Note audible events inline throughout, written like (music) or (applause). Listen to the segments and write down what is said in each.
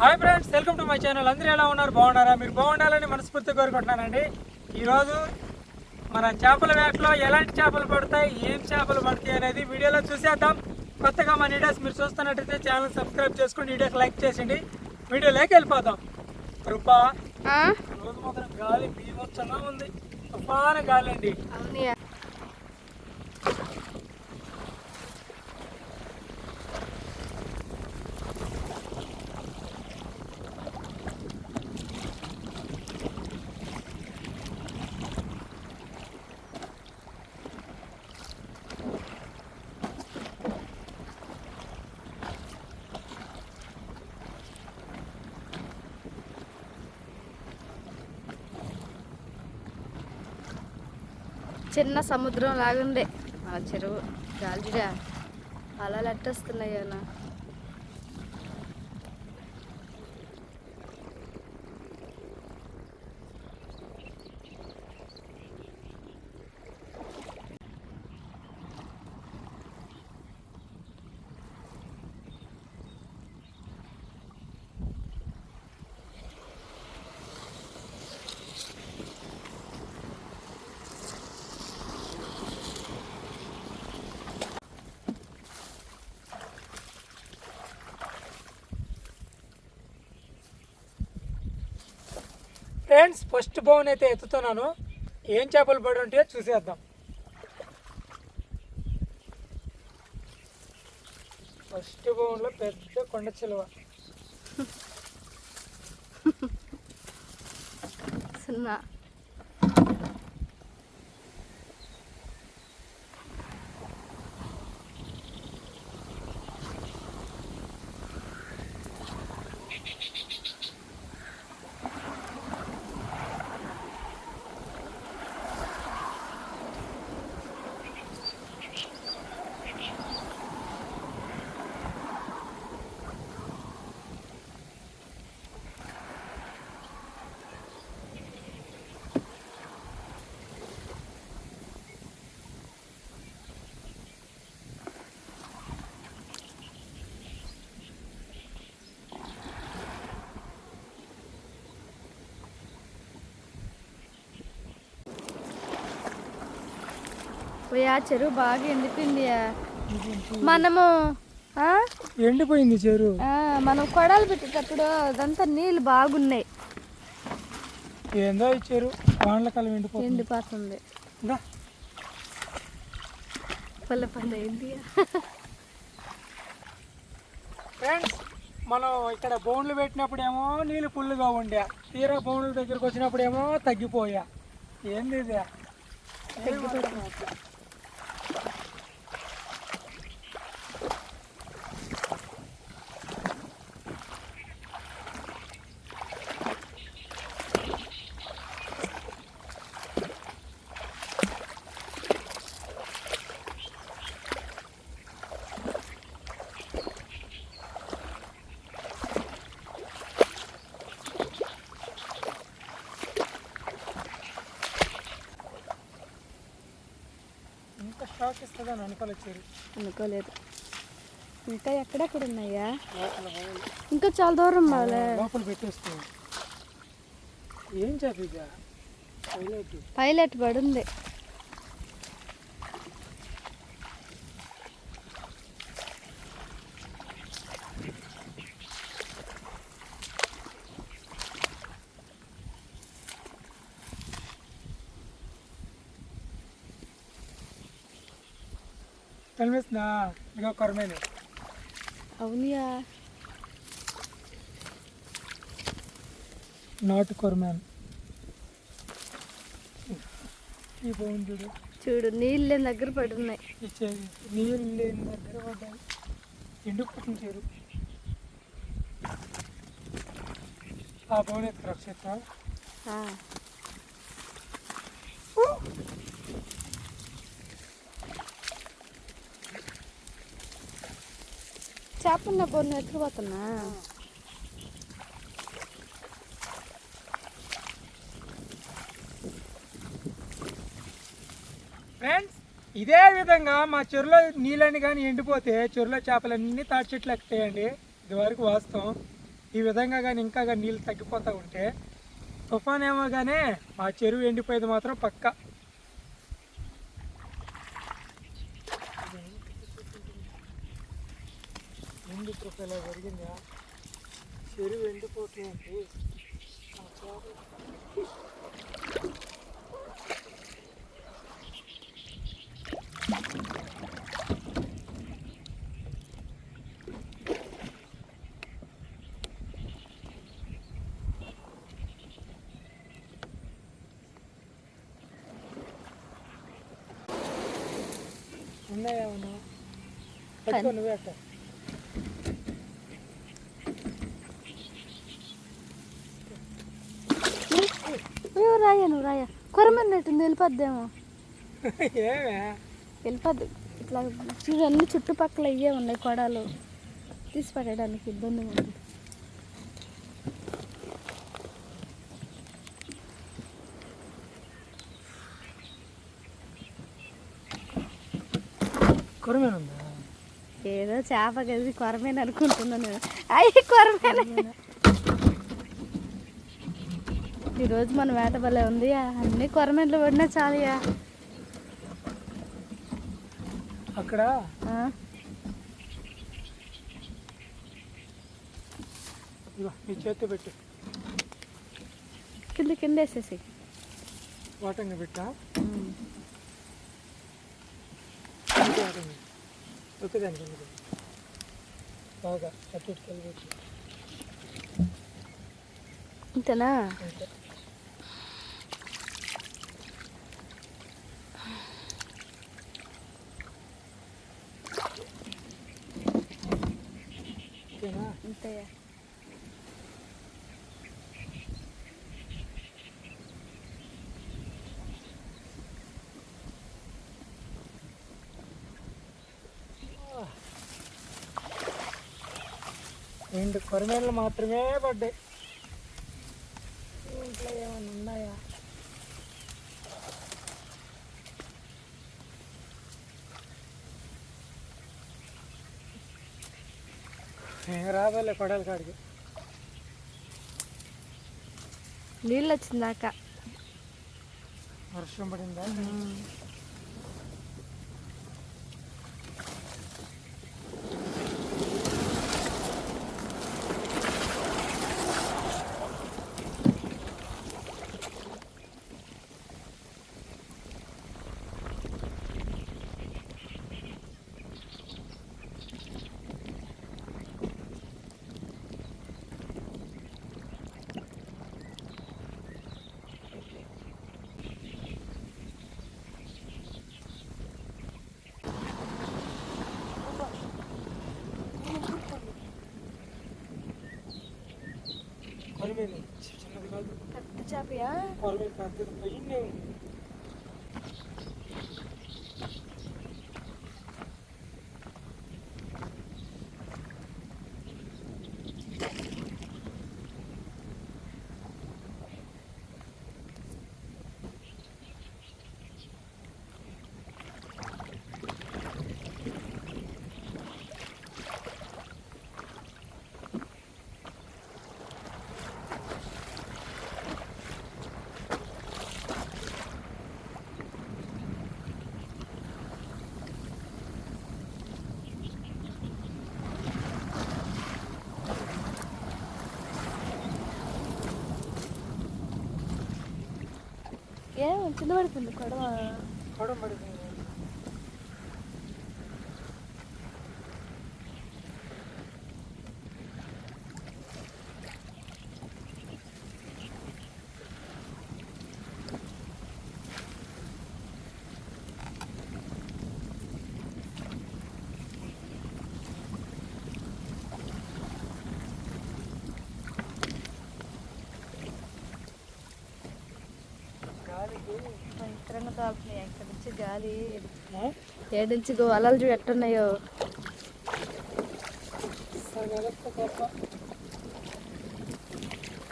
Hi friends welcome to my channel. అందరూ ఎలా ఉన్నారు? బాగున్నారా? మీరు బాగుండాలని మనస్ఫూర్తిగా కోరుకుంటున్నానండి. ఈరోజు మన చేపల వేటలో ఎలాంటి చేపలు పడతాయి ఏం చేపలు పడతాయి అనేది వీడియోలో చూసేద్దాం. కొత్తగా మన వీడియోస్ మీరు చూస్తున్నట్టయితే ఛానల్ సబ్స్క్రైబ్ చేసుకుని వీడియోకి లైక్ చేసిండి వీడియోలోకి వెళ్ళిపోదాం. రూపా ఆ? రోజు మాత్రం గాలి బీభత్సంగా ఉంది. తుఫాను గాలి అండి చిన్న సముద్రం లాగుండే. మన చెరువు గాలిడా అలా లెట్టేస్తున్నాయన్నా ఫ్రెండ్స్ ఫస్ట్ బౌన్ అయితే ఎత్తుతున్నాను. ఏం చేపలు పడి ఉంటాయో చూసేద్దాం. ఫస్ట్ బౌన్లో పెద్ద కొండ చిలువ. సున్నా. ఆ చెరువు బాగా ఎండిపోయింది. మనము ఆ? ఎండిపోయింది చెరు ఆ, మనం కొడాలు పెట్టేటప్పుడు అదంతా నీళ్ళు బాగున్నాయి. ఏందో ఈ చెరు వానల కాలం ఎండిపోతుంది. ఎండిపోతుంది. పల్లె పని అయింది ఫ్రెండ్స్ మనం ఇక్కడ బౌండ్లు పెట్టినప్పుడేమో నీళ్ళు ఫుల్గా ఉండే. తీరా బౌండ్ల దగ్గరికి వచ్చినప్పుడేమో తగ్గిపోయా. ఏంది ఇది? అనుకోలేదు ఇంకా ఎక్కడెక్కడ ఉన్నాయా? ఇంకా చాలా దూరం లోపల పెట్టేస్తాం ఏం చెప్పి ఇక? హైలైట్ పైలట్ పడుంది. కనిపిస్తుందా ఇక కొరమేని అవునియా నాటు కొరమేన్ ఈ బౌండ్ చూడు చూడు నీళ్ళు దగ్గర పడున్నాయి నీళ్ళు లేని దగ్గర పడ్డాయి ఎండుకుపోతుంది చేరు ఆ ఎత్తుకు రక్షిత చేపన్న బొన్ను ఎత్తుకుపోతున్నా ఫ్రెండ్స్ ఇదే విధంగా మా చెరువులో నీళ్ళని కానీ ఎండిపోతే చెరువులో చేపలన్నీ తాటి చెట్లు ఎక్కుతాయండి. ఇది వరకు వాస్తవం. ఈ విధంగా కానీ ఇంకా కానీ నీళ్ళు తగ్గిపోతూ ఉంటే తుఫాన్ ఏమో కానీ మా చెరువు ఎండిపోయేది మాత్రం పక్క. ఎండి ఇలా జరిగిందా? చెరువు ఎండిపోతుంది ఉన్నాయా ఉన్నా పట్టుకో నువ్వే అట్ట. అయ్యో రాయ నువ్వు రాయ. కొరమన్నట్టుంది వెళ్ళిపోద్దేమో. ఏమే? వెళ్ళిపోద్దు. ఇట్లా చూడు అన్ని చుట్టుపక్కల ఇవే ఉన్నాయి కొడాలు. తీసి పడేయడానికి ఇబ్బందిగా ఉంది. ఏదో చేప కలిసి కొరమేను అనుకుంటున్నాను నేను అయ్యి కొరమేనే? ఈరోజు మన వేట భలే ఉంది. అన్ని కొరమేన్లు పడినా చాలుయా అక్కడ? నీ చేతి పెట్టు. కింద కింద వేసేసి. వాటంగా పెట్టా? బాగా అటు ఇటు కలిపి ఇంతేనా? అంతే ఓకేనా అంతే రెండు కొరమేళ్ళు మాత్రమే పడ్డాయి ఇంట్లో ఏమైనా ఉన్నాయా ఏం కొడాలి కాడికి. నీళ్ళు వచ్చిందాక? వర్షం పడిందా? కొరమేలు చిన్నది కాదు పెద్ద చేపయా కొరమేలు పెద్దది పైనే కింద పడిపోయింది కొడవ భయంకరంగా తాగుతున్నాయి ఎక్కడి నుంచి గాలి ఆ? ఏడు నుంచి గోళాలు చూడు ఎట్టున్నాయో.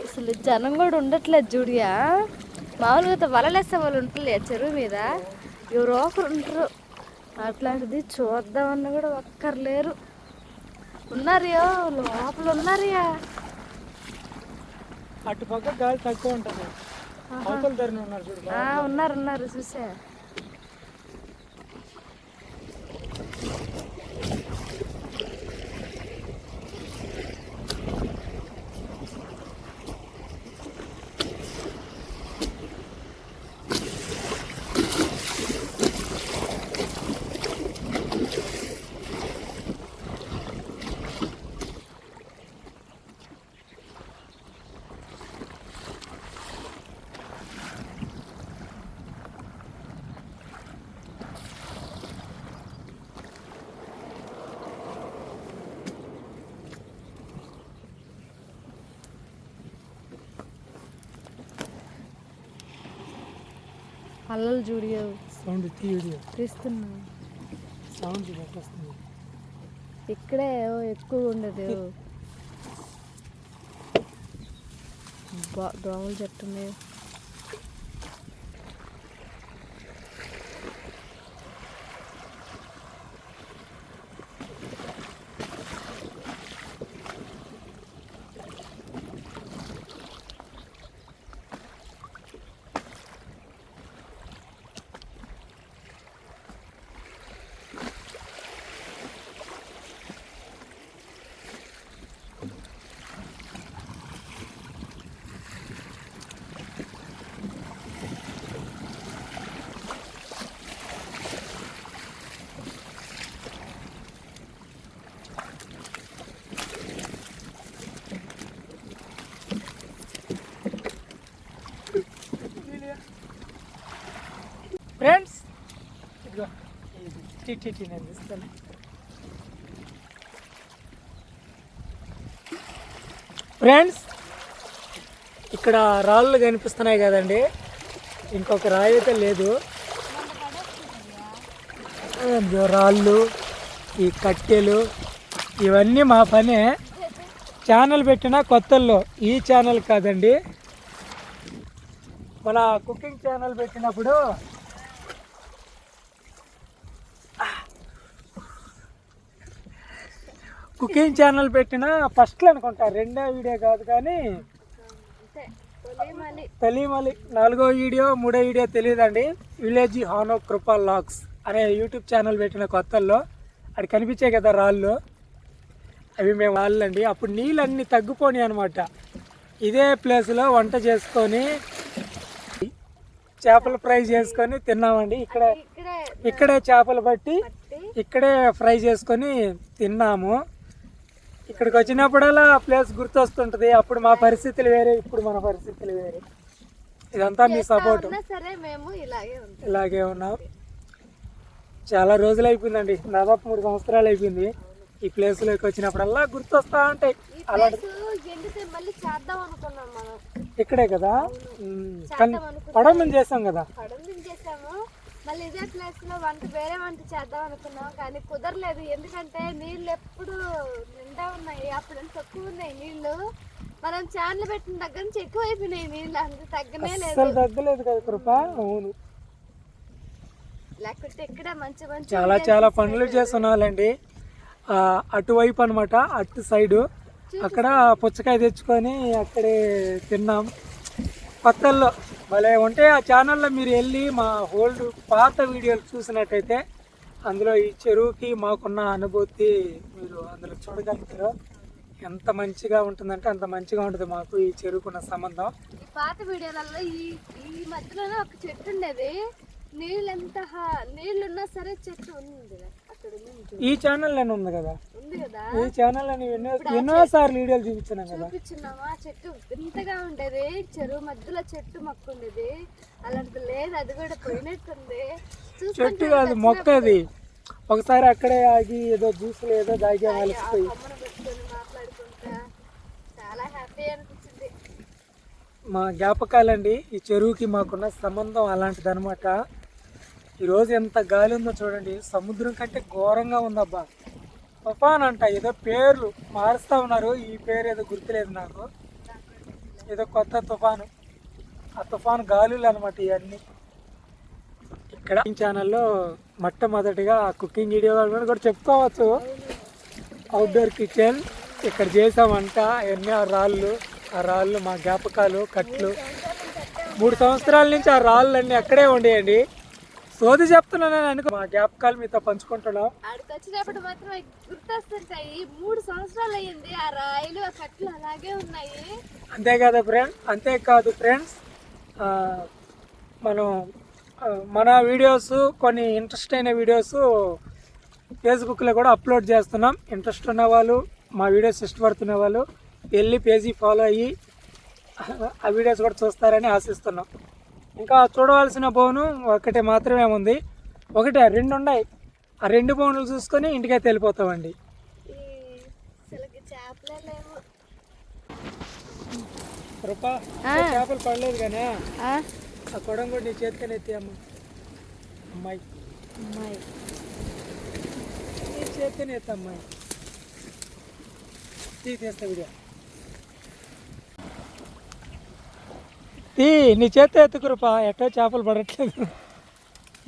అసలు జనం కూడా ఉండట్లేదు చూడియా మామూలుగా వలలేసే వాళ్ళు ఉంటులే చెరువు మీద. ఎవరో ఒకరు ఉంటారు అట్లాంటిది చూద్దామన్నా కూడా ఒక్కరు లేరు. ఉన్నారియో లోపల ఉన్నారియా అటు పక్క గాలి తక్కువ ఉంటుంది. ఉన్నారు ఆ, ఉన్నారు ఉన్నారు చూసా. అల్లలు జూడియో సౌండ్ తీయడు తీస్తున్నా. సౌండ్ వస్తుంది? ఇక్కడే ఎక్కువ ఉండదు (laughs) దోమలు చెట్టు ఉన్నాయి ఫ్రెండ్స్ ఇదిగో ఇది టీ టీ నేను ఫ్రెండ్స్ ఇక్కడ రాళ్ళు కనిపిస్తున్నాయి కదండి. ఇంకొక రాయి అయితే లేదు. రాళ్ళు ఈ కట్టెలు ఇవన్నీ మా పనే. ఛానల్ పెట్టిన కొత్తల్లో. ఈ ఛానల్ కాదండి. మన కుకింగ్ ఛానల్ పెట్టినప్పుడు కుకింగ్ ఛానల్ పెట్టిన ఫస్ట్లో అనుకుంటా రెండో వీడియో కాదు కానీ తెలియమలి నాలుగో వీడియో మూడో వీడియో తెలియదండి విలేజ్ హానో కృపా లాగ్స్ అనే యూట్యూబ్ ఛానల్ పెట్టిన కొత్తల్లో అది కనిపించాయి కదా రాళ్ళు. అవి మేము వాళ్ళండి అప్పుడు నీళ్ళన్నీ తగ్గిపోయి అనమాట ఇదే ప్లేస్లో వంట చేసుకొని చేపల ఫ్రై చేసుకొని తిన్నామండి. ఇక్కడ ఇక్కడే చేపలు పట్టి. ఇక్కడే ఫ్రై చేసుకొని తిన్నాము. ఇక్కడికి వచ్చినప్పుడల్లా ఆ ప్లేస్ గుర్తొస్తుంటది. అప్పుడు మా పరిస్థితులు వేరే ఇప్పుడు మన పరిస్థితులు వేరే. ఇదంతా మీ సపోర్ట్. ఉన్నా సరే మేము ఇలాగే ఉంటాం. ఇలాగే ఉన్నాం. చాలా రోజులు అయిపోయిందండి. దాదాపు మూడు సంవత్సరాలు అయిపోయింది. ఈ ప్లేస్లోకి వచ్చినప్పుడల్లా గుర్తొస్తా ఉంటాయి. అలాంటి ఇక్కడే కదా? పడమని చేసాం కదా? మళ్ళీ ఇదే ప్లేస్లో వంట వేరే వంట చేద్దాం అనుకున్నాం కానీ కుదరలేదు. ఎందుకంటే నీళ్ళు ఎప్పుడు నిండా ఉన్నాయి. అప్పుడు తక్కువ ఉన్నాయి నీళ్ళు మనం ఛానల్ పెట్టిన దగ్గర నుంచి ఎక్కువ అయిపోయినాయి నీళ్ళు. అంత తగ్గనే లేదు. తగ్గలేదు కదా కృప. అవును. లేకపోతే ఇక్కడ మంచి మంచి చాలా చాలా పనులు చేస్తున్నాలండి ఆ, అటువైపు అనమాట అటు సైడు. అక్కడ పుచ్చకాయ తెచ్చుకొని అక్కడే తిన్నాం. కొత్తల్లో భలే ఉంటే ఆ ఛానల్లో మీరు వెళ్ళి మా ఓల్డ్ పాత వీడియోలు చూసినట్టయితే అందులో ఈ చెరువుకి మాకున్న అనుభూతి మీరు అందులో చూడగలుగుతారు. ఎంత మంచిగా ఉంటుందంటే అంత మంచిగా ఉంటుంది మాకు ఈ చెరువుకున్న సంబంధం. పాత వీడియోలలో ఈ ఈ మధ్యలోనే ఒక చెట్టు ఉండేది. నీళ్ళు ఎంత నీళ్ళు ఉన్నా సరే చెట్టు ఉంది. ఈ ఛానల్ నేను ఉంది కదా. ఈ ఛానల్ నేను ఎన్నో ఎన్నో సార్లు వీడియోలు చూపించినాను కదా. చూపించున్నామా చెట్టు వింతగా ఉండేది చెరువు మధ్యలో చెట్టు మొక్క ఉండేది అలాంటిది లేదు అది కూడా పోయినట్టుంది. చెట్టు కాదు మొక్క అది ఒకసారి అక్కడే ఆగి ఏదో జ్యూస్లు ఏదో దాగా అనిపించింది. మా జ్ఞాపకాలండి ఈ చెరువుకి మాకున్న సంబంధం అలాంటిది అనమాట ఈరోజు ఎంత గాలి ఉందో చూడండి. సముద్రం కంటే ఘోరంగా ఉందబ్బా. తుఫాన్ అంట ఏదో పేర్లు మారుస్తూ ఉన్నారు. ఈ పేరు ఏదో గుర్తులేదు నాకు. ఏదో కొత్త తుఫాను. ఆ తుఫాను గాలులు అనమాట ఇవన్నీ. ఇక్కడ ఛానల్లో మొట్టమొదటిగా కుకింగ్ వీడియో కూడా చెప్పుకోవచ్చు. అవుట్డోర్ కిచెన్ ఇక్కడ చేసామంట ఎన్నో రాళ్ళు ఆ రాళ్ళు మా జ్ఞాపకాలు కట్లు. మూడు సంవత్సరాల నుంచి ఆ రాళ్ళన్నీ అక్కడే ఉండేయండి. సోది చెప్తున్నాను నేను అనుకో. మా జ్ఞాపకాలు మీతో పంచుకుంటున్నాం. ఆడికి వచ్చినప్పుడు మాత్రం అవి గుర్తొస్తుంటాయి. మూడు సంవత్సరాలు అయ్యింది. ఆ రాయిలు ఆ కట్లు అలాగే ఉన్నాయి. అంతే కదా ఫ్రెండ్ అంతేకాదు ఫ్రెండ్స్ మనం మన వీడియోస్ కొన్ని ఇంట్రెస్ట్ అయిన వీడియోస్ ఫేస్బుక్లో కూడా అప్లోడ్ చేస్తున్నాం. ఇంట్రెస్ట్ ఉన్న వాళ్ళు మా వీడియోస్ ఇష్టపడుతున్న వాళ్ళు వెళ్ళి పేజీ ఫాలో అయ్యి ఆ వీడియోస్ కూడా చూస్తారని ఆశిస్తున్నాం. ఇంకా చూడవలసిన బోను ఒకటి మాత్రమే ఉంది. ఒకటే రెండు ఉన్నాయి. ఆ రెండు బోన్లు చూసుకొని ఇంటికైతే వెళ్ళిపోతామండి. చేపలే పడలేదు కానీ ఆ? కొడం కూడా నీ చేతికనే ఎత్తి అమ్మ అమ్మాయి. అమ్మాయి. నీ చేతికనే ఎత్తి అమ్మాయి తీ తీస్తా వీడియో. తీ నీ చేతి ఎత్తుకురుపా ఎట్టో చేపలు పడట్లేదు.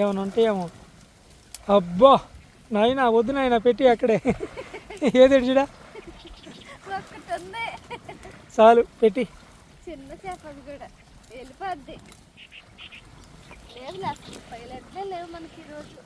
ఏమైనా ఉంటాయేమో అబ్బా నాయనా వద్దు నాయనా పెట్టి అక్కడే. ఏది చూడా. ఒక్కటి ఉంది చాలు పెట్టి. చిన్న చేపలు కూడా. వెళ్ళిపోద్ది. పైలట్లే లేవు మనకి ఈరోజు.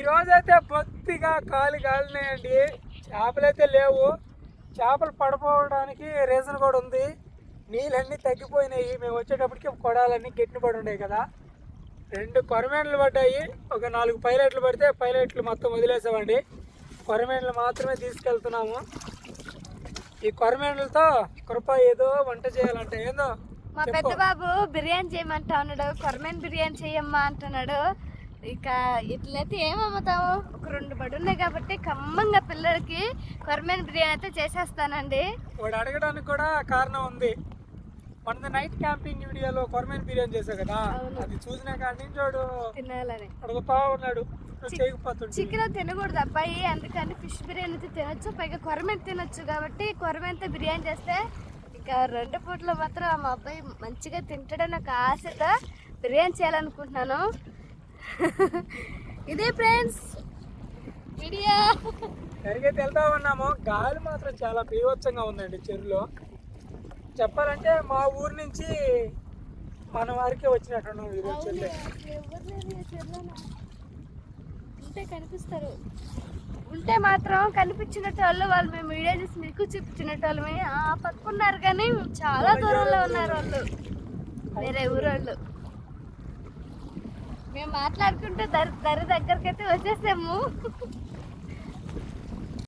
ఈ రోజైతే బొత్తిగా కాలు కాలినాయండి. చేపలైతే లేవు. చేపలు పడిపోవడానికి రీజన్ కూడా ఉంది. నీళ్ళన్నీ తగ్గిపోయినాయి. మేము వచ్చేటప్పటికి కొడాలన్నీ గట్టిన పడి ఉన్నాయి కదా. రెండు కొరమేండ్లు పడ్డాయి. ఒక నాలుగు పైలట్లు పడితే పైలట్లు మొత్తం వదిలేసామండి. కొరమేండ్లు మాత్రమే తీసుకెళ్తున్నాము. ఈ కొరమేండ్లతో కృప ఏదో వంట చేయాలంటే. ఏందో మా పెద్ద బాబు బిర్యానీ చేయమంటా ఉన్నాడు. కొరమేన్ బిర్యానీ చేయమ్మా అంటున్నాడు. ఇక ఇట్లయితే ఏమమ్ముతాము ఒక రెండు బడి ఉన్నాయి కాబట్టి ఖమ్మంగా పిల్లలకి కొరమేన్ బిర్యానీ అయితే చేసేస్తానండి. వాడు అడగడానికి కూడా కారణం ఉంది. మనది నైట్ క్యాంపింగ్ వీడియోలో కొరమేన్ బిర్యానీ చేసావు కదా. అది చూసిన కాడి నుంచి వాడు తినాలని. అడుగుతా ఉన్నాడు. చికెన్ తినకూడదు అబ్బాయి. అందుకని ఫిష్ బిర్యానీ అయితే తినొచ్చు. పైగా కొరమేన్ తినొచ్చు కాబట్టి కొరమేన్తో బిర్యానీ చేస్తే ఇక రెండు పూట్ల మాత్రం మా అబ్బాయి మంచిగా తింటాడని ఒక ఆశతో బిర్యానీ చేయాలనుకుంటున్నాను. ఇదే ఫ్రెండ్స్ వీడియో. జరిగైతే వెళ్తా ఉన్నాము. గాలి మాత్రం చాలా బీభత్సంగా ఉందండి చెరువులో. చెప్పాలంటే మా ఊరు నుంచి మన వారికే వచ్చినట్టున్నాం ఈరోజు ఉంటే కనిపిస్తారు. ఉంటే మాత్రం కనిపించినట్టు వాళ్ళు వాళ్ళు మేము వీడియో చూసి మీకు చూపించినట్టు వాళ్ళమే. ఆ పక్కన్నారు కానీ చాలా దూరంలో ఉన్నారు వాళ్ళు. వేరే ఊరోళ్ళు. మేము మాట్లాడుకుంటే దరి దరి దగ్గరికి అయితే వచ్చేసాము.